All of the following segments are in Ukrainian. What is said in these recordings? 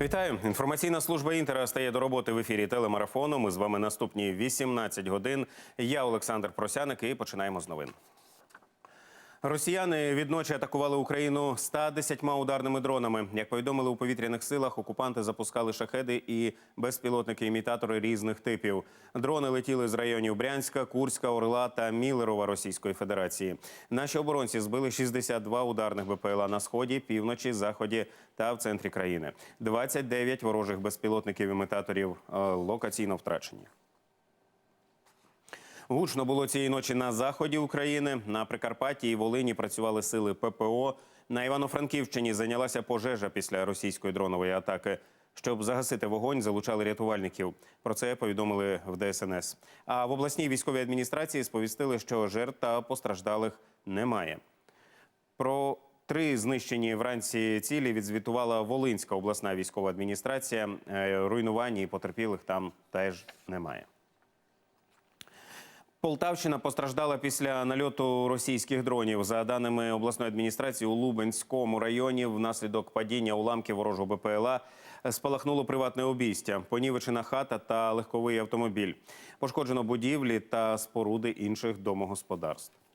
Вітаю! Інформаційна служба інтера стає до роботи в ефірі телемарафону. Ми з вами наступні 18 годин. Я Олександр Просяник і починаємо з новин. Росіяни відночі атакували Україну 110 ударними дронами. Як повідомили у повітряних силах, окупанти запускали шахеди і безпілотники-імітатори різних типів. Дрони летіли з районів Брянська, Курська, Орла та Мілерова Російської Федерації. Наші оборонці збили 62 ударних БПЛА на сході, півночі, заході та в центрі країни. 29 ворожих безпілотників-імітаторів е, локаційно втрачені. Гучно було цієї ночі на заході України. На Прикарпатті і Волині працювали сили ППО. На Івано-Франківщині зайнялася пожежа після російської дронової атаки. Щоб загасити вогонь, залучали рятувальників. Про це повідомили в ДСНС. А в обласній військовій адміністрації сповістили, що жертв та постраждалих немає. Про три знищені вранці цілі відзвітувала Волинська обласна військова адміністрація. Е, Руйнувань і потерпілих там теж немає. Полтавщина постраждала після нальоту російських дронів. За даними обласної адміністрації, у Лубенському районі внаслідок падіння уламків ворожого БПЛА спалахнуло приватне обійстя, понівечена хата та легковий автомобіль. Пошкоджено будівлі та споруди інших домогосподарств.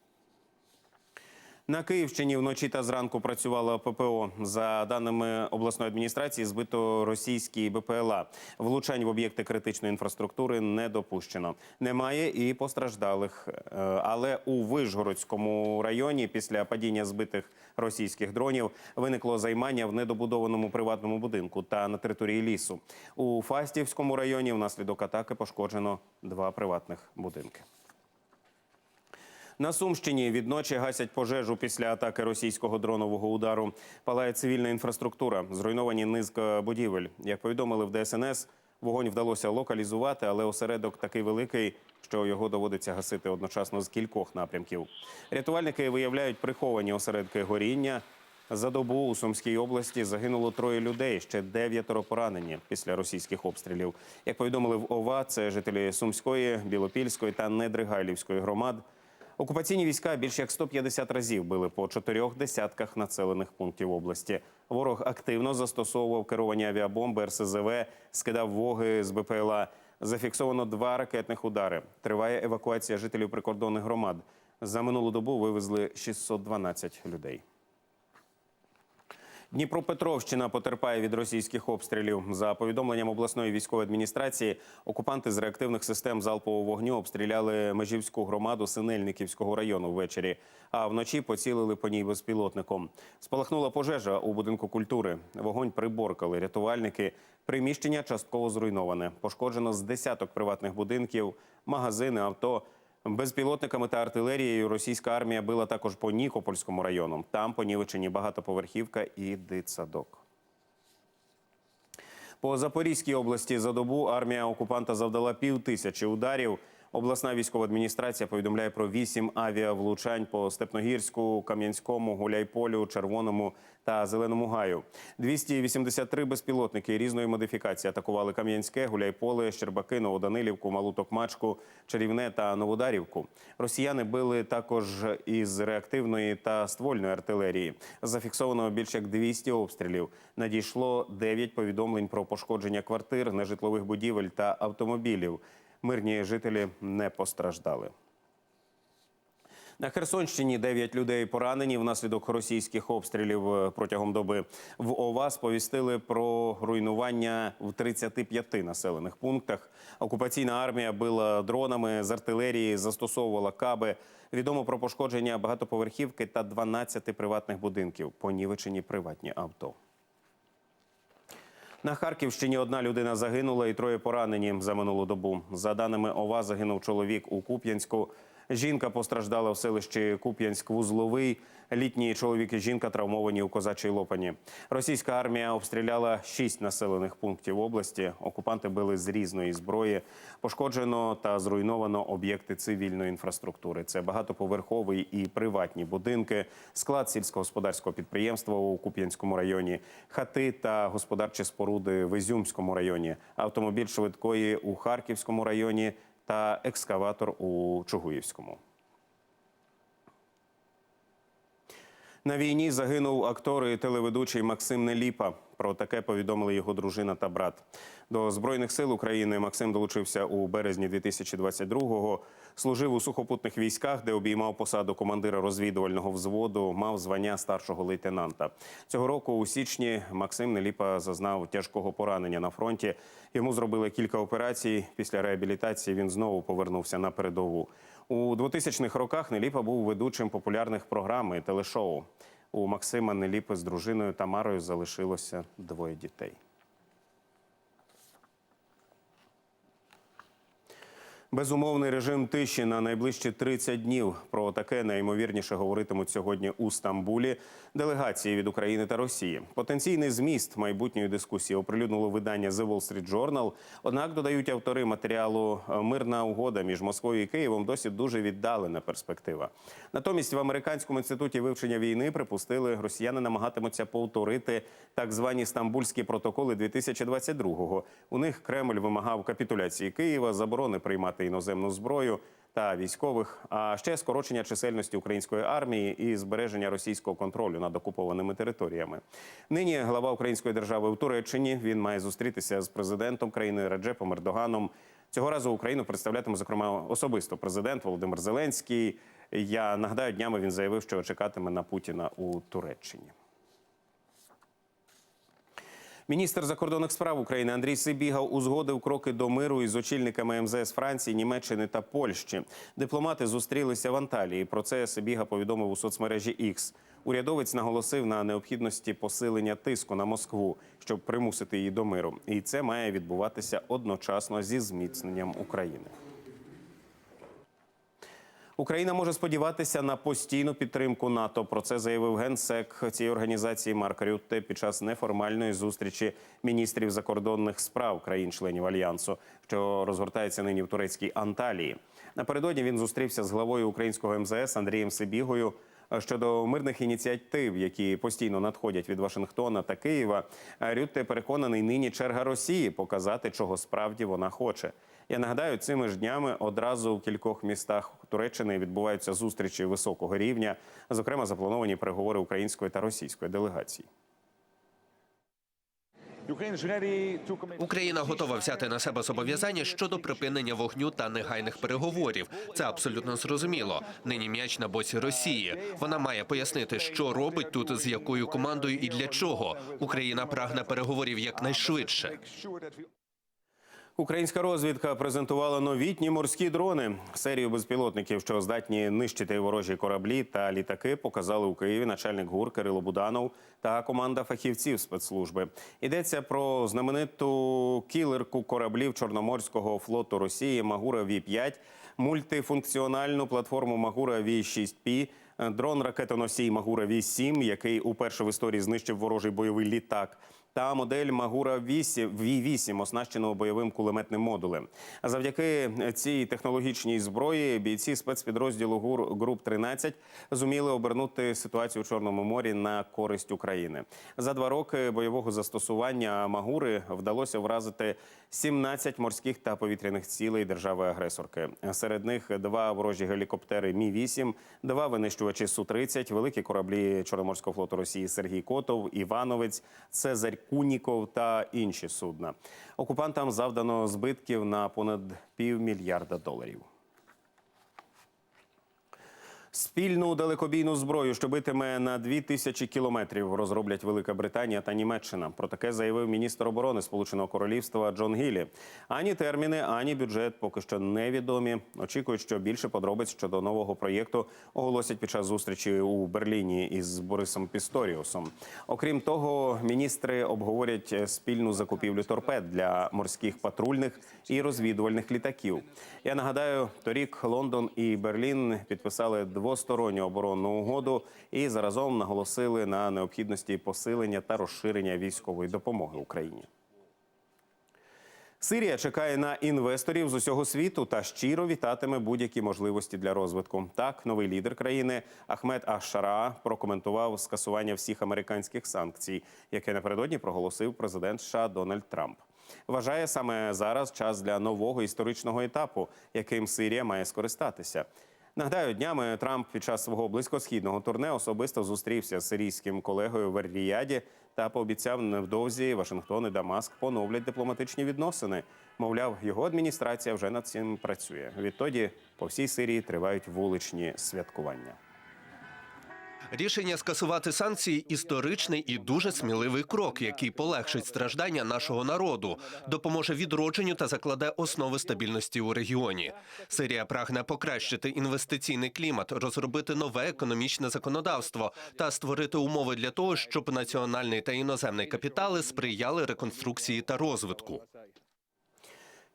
На Київщині вночі та зранку працювала ППО. За даними обласної адміністрації, збито російські БПЛА. Влучань в об'єкти критичної інфраструктури не допущено. Немає і постраждалих. Е, Але у Вишгородському районі після падіння збитих російських дронів виникло займання в недобудованому приватному будинку та на території лісу. У Фастівському районі внаслідок атаки пошкоджено два приватних будинки. На Сумщині відночі гасять пожежу після атаки російського дронового удару. Палає цивільна інфраструктура, зруйновані низка будівель. Як повідомили в ДСНС, вогонь вдалося локалізувати, але осередок такий великий, що його доводиться гасити одночасно з кількох напрямків. Рятувальники виявляють приховані осередки горіння. За добу у Сумській області загинуло троє людей, ще дев'ятеро поранені після російських обстрілів. Як повідомили в ОВА, це жителі Сумської, Білопільської та Недригайлівської громад. Окупаційні війська більш як 150 разів били по чотирьох десятках населених пунктів області. Ворог активно застосовував керовані авіабомби, РСЗВ, скидав воги з БПЛА. Зафіксовано два ракетних удари. Триває евакуація жителів прикордонних громад. За минулу добу вивезли 612 людей. Дніпропетровщина потерпає від російських обстрілів. За повідомленням обласної військової адміністрації, окупанти з реактивних систем залпового вогню обстріляли межівську громаду Синельниківського району ввечері, а вночі поцілили по ній безпілотником. Спалахнула пожежа у будинку культури. Вогонь приборкали рятувальники. Приміщення частково зруйноване. Пошкоджено з десяток приватних будинків, магазини, авто. Безпілотниками та артилерією російська армія била також по Нікопольському району. Там понівечені багатоповерхівка і дитсадок. По Запорізькій області за добу армія окупанта завдала пів тисячі ударів. Обласна військова адміністрація повідомляє про вісім авіавлучань по Степногірську, Кам'янському, Гуляйполю, Червоному та Зеленому гаю. 283 безпілотники різної модифікації атакували Кам'янське, Гуляйполе, Щербаки, Новоданилівку, Малу Токмачку, Чарівне та Новодарівку. Росіяни били також із реактивної та ствольної артилерії. Зафіксовано більше як 200 обстрілів. Надійшло 9 повідомлень про пошкодження квартир, нежитлових будівель та автомобілів. Мирні жителі не постраждали. На Херсонщині 9 людей поранені внаслідок російських обстрілів протягом доби. В ОВА сповістили про руйнування в 35 населених пунктах. Окупаційна армія била дронами з артилерії, застосовувала каби. Відомо про пошкодження багатоповерхівки та 12 приватних будинків. Понівечені приватні авто. На Харківщині одна людина загинула і троє поранені за минулу добу. За даними ОВА, загинув чоловік у Куп'янську. Жінка постраждала в селищі Куп'янськ-Вузловий. Літні чоловік і жінка травмовані у козачій лопані. Російська армія обстріляла шість населених пунктів області. Окупанти били з різної зброї. Пошкоджено та зруйновано об'єкти цивільної інфраструктури. Це багатоповерхові і приватні будинки, склад сільськогосподарського підприємства у Куп'янському районі, хати та господарчі споруди в Ізюмському районі, автомобіль швидкої у Харківському районі та екскаватор у Чугуївському. На війні загинув актор і телеведучий Максим Неліпа. Про таке повідомили його дружина та брат. До Збройних сил України Максим долучився у березні 2022-го. Служив у сухопутних військах, де обіймав посаду командира розвідувального взводу, мав звання старшого лейтенанта. Цього року у січні Максим Неліпа зазнав тяжкого поранення на фронті. Йому зробили кілька операцій. Після реабілітації він знову повернувся на передову. У 2000-х роках Неліпа був ведучим популярних програм і телешоу. У Максима Неліпи з дружиною Тамарою залишилося двоє дітей. Безумовний режим тиші на найближчі 30 днів. Про таке найімовірніше говоритимуть сьогодні у Стамбулі делегації від України та Росії. Потенційний зміст майбутньої дискусії оприлюднило видання The Wall Street Journal. Однак додають автори матеріалу мирна угода між Москвою і Києвом досі дуже віддалена перспектива. Натомість в американському інституті вивчення війни припустили, росіяни намагатимуться повторити так звані стамбульські протоколи 2022-го. У них Кремль вимагав капітуляції Києва, заборони приймати іноземну зброю та військових, а ще скорочення чисельності української армії і збереження російського контролю над окупованими територіями. Нині глава української держави у Туреччині. Він має зустрітися з президентом країни Реджепом Ердоганом. Цього разу Україну представлятиме зокрема особисто президент Володимир Зеленський. Я нагадаю, днями він заявив, що чекатиме на Путіна у Туреччині. Міністр закордонних справ України Андрій Сибіга узгодив кроки до миру із очільниками МЗС Франції, Німеччини та Польщі. Дипломати зустрілися в Анталії. Про це Сибіга повідомив у соцмережі X. Урядовець наголосив на необхідності посилення тиску на Москву, щоб примусити її до миру. І це має відбуватися одночасно зі зміцненням України. Україна може сподіватися на постійну підтримку НАТО. Про це заявив генсек цієї організації Марк Рютте під час неформальної зустрічі міністрів закордонних справ країн-членів альянсу, що розгортається нині в турецькій Анталії. Напередодні він зустрівся з главою українського МЗС Андрієм Сибігою. Щодо мирних ініціатив, які постійно надходять від Вашингтона та Києва, Рютте переконаний, нині черга Росії показати, чого справді вона хоче. Я нагадаю, цими ж днями одразу в кількох містах Туреччини відбуваються зустрічі високого рівня. Зокрема, заплановані переговори української та російської делегацій. Україна готова взяти на себе зобов'язання щодо припинення вогню та негайних переговорів. Це абсолютно зрозуміло. Нині м'яч на боці Росії. Вона має пояснити, що робить тут, з якою командою і для чого. Україна прагне переговорів якнайшвидше. Українська розвідка презентувала новітні морські дрони. Серію безпілотників, що здатні нищити ворожі кораблі та літаки, показали у Києві начальник ГУР Кирило Буданов та команда фахівців спецслужби. Йдеться про знамениту кілерку кораблів Чорноморського флоту Росії Магура Ві 5 мультифункціональну платформу Магура Ві 6 Пі. Дрон ракетоносій Магура Ві 7 який уперше в історії знищив ворожий бойовий літак, та модель Магура Ві 8 оснащеного бойовим кулеметним модулем. Завдяки цій технологічній зброї бійці спецпідрозділу ГУР груп 13 зуміли обернути ситуацію у Чорному морі на користь України. За два роки бойового застосування Магури вдалося вразити 17 морських та повітряних цілей держави-агресорки. Серед них два ворожі гелікоптери Мі 8 два винищувачі Су 30 великі кораблі Чорноморського флоту Росії Сергій Котов, Івановець, Цезарь Куніков та інші судна. Окупантам завдано збитків на понад півмільярда доларів. Спільну далекобійну зброю, що битиме на 2000 кілометрів, розроблять Велика Британія та Німеччина. Про таке заявив міністр оборони Сполученого Королівства Джон Гілі. Ані терміни, ані бюджет поки що невідомі. Очікують, що більше подробиць щодо нового проєкту оголосять під час зустрічі у Берліні із Борисом Пісторіусом. Окрім того, міністри обговорять спільну закупівлю торпед для морських патрульних і розвідувальних літаків. Я нагадаю, торік Лондон і Берлін підписали двосторонню оборонну угоду і заразом наголосили на необхідності посилення та розширення військової допомоги Україні. Сирія чекає на інвесторів з усього світу та щиро вітатиме будь-які можливості для розвитку. Так, новий лідер країни Ахмед Аш-Шара прокоментував скасування всіх американських санкцій, яке напередодні проголосив президент США Дональд Трамп. Вважає саме зараз час для нового історичного етапу, яким Сирія має скористатися. Нагадаю, днями Трамп під час свого близькосхідного турне особисто зустрівся з сирійським колегою в Ріяді та пообіцяв невдовзі Вашингтон і Дамаск поновлять дипломатичні відносини. Мовляв, його адміністрація вже над цим працює. Відтоді по всій Сирії тривають вуличні святкування. Рішення скасувати санкції історичний і дуже сміливий крок, який полегшить страждання нашого народу, допоможе відродженню та закладе основи стабільності у регіоні. Сирія прагне покращити інвестиційний клімат, розробити нове економічне законодавство та створити умови для того, щоб національний та іноземний капітали сприяли реконструкції та розвитку.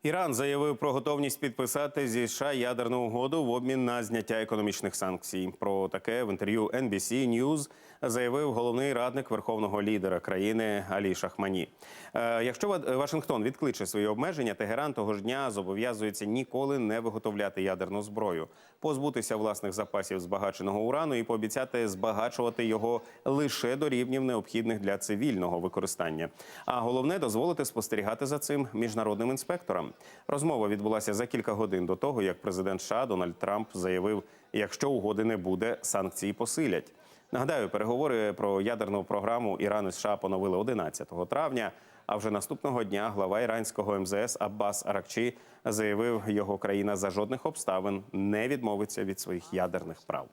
Іран заявив про готовність підписати зі США ядерну угоду в обмін на зняття економічних санкцій. Про таке в інтерв'ю NBC News заявив головний радник верховного лідера країни Алі Шахмані. Е, якщо Ва- Вашингтон відкличе свої обмеження, Тегеран того ж дня зобов'язується ніколи не виготовляти ядерну зброю, позбутися власних запасів збагаченого урану і пообіцяти збагачувати його лише до рівнів необхідних для цивільного використання. А головне дозволити спостерігати за цим міжнародним інспекторам. Розмова відбулася за кілька годин до того, як президент США Дональд Трамп заявив, якщо угоди не буде, санкції посилять. Нагадаю, переговори про ядерну програму Іран США поновили 11 травня. А вже наступного дня глава іранського МЗС Аббас Аракчі заявив, його країна за жодних обставин не відмовиться від своїх ядерних прав.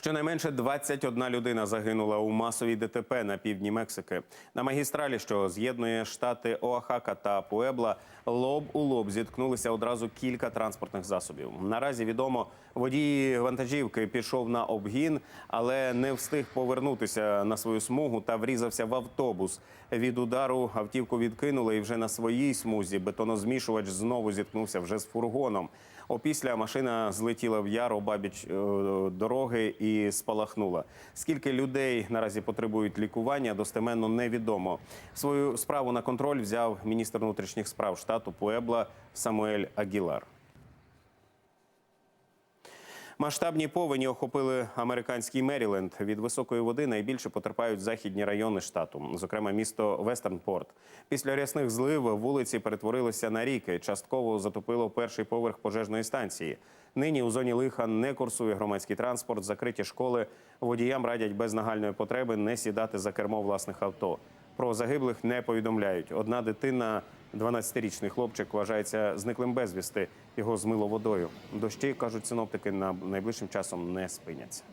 Щонайменше 21 людина загинула у масовій ДТП на півдні Мексики. На магістралі, що з'єднує штати Оахака та Пуебла, лоб у лоб зіткнулися одразу кілька транспортних засобів. Наразі відомо, водій вантажівки пішов на обгін, але не встиг повернутися на свою смугу та врізався в автобус. Від удару автівку відкинули, і вже на своїй смузі бетонозмішувач знову зіткнувся вже з фургоном. Опісля машина злетіла в яр обабіч е, дороги і спалахнула. Скільки людей наразі потребують лікування, достеменно невідомо. Свою справу на контроль взяв міністр внутрішніх справ штату Пуебла Самуель Агілар. Масштабні повені охопили американський Меріленд. Від високої води найбільше потерпають західні райони штату, зокрема місто Вестернпорт. Після рясних злив вулиці перетворилися на ріки. Частково затопило перший поверх пожежної станції. Нині у зоні лиха не курсує громадський транспорт, закриті школи. Водіям радять без нагальної потреби не сідати за кермо власних авто. Про загиблих не повідомляють. Одна дитина, 12-річний хлопчик, вважається зниклим безвісти. Його змило водою. Дощі, кажуть синоптики, на найближчим часом не спиняться.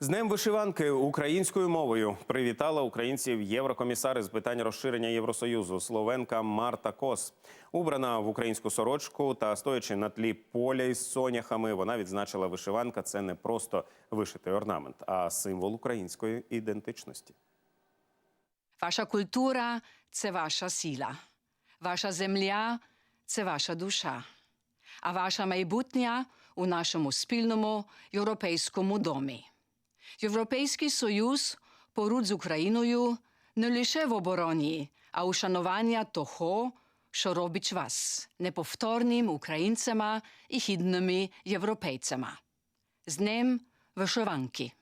З Днем вишиванки українською мовою привітала українців єврокомісар з питань розширення Євросоюзу Словенка Марта Кос. Убрана в українську сорочку та стоячи на тлі поля із соняхами, вона відзначила вишиванка. Це не просто вишитий орнамент, а символ української ідентичності. Ваша культура це ваша сила, ваша земля це ваша душа, а ваша майбутнє у нашому спільному європейському домі. Європейський Союз поруч з Україною не лише в обороні, а у шанування того, що робить вас неповторним українцями і гідними європейцями. З ним вишиванки.